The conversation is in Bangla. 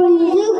புல்லு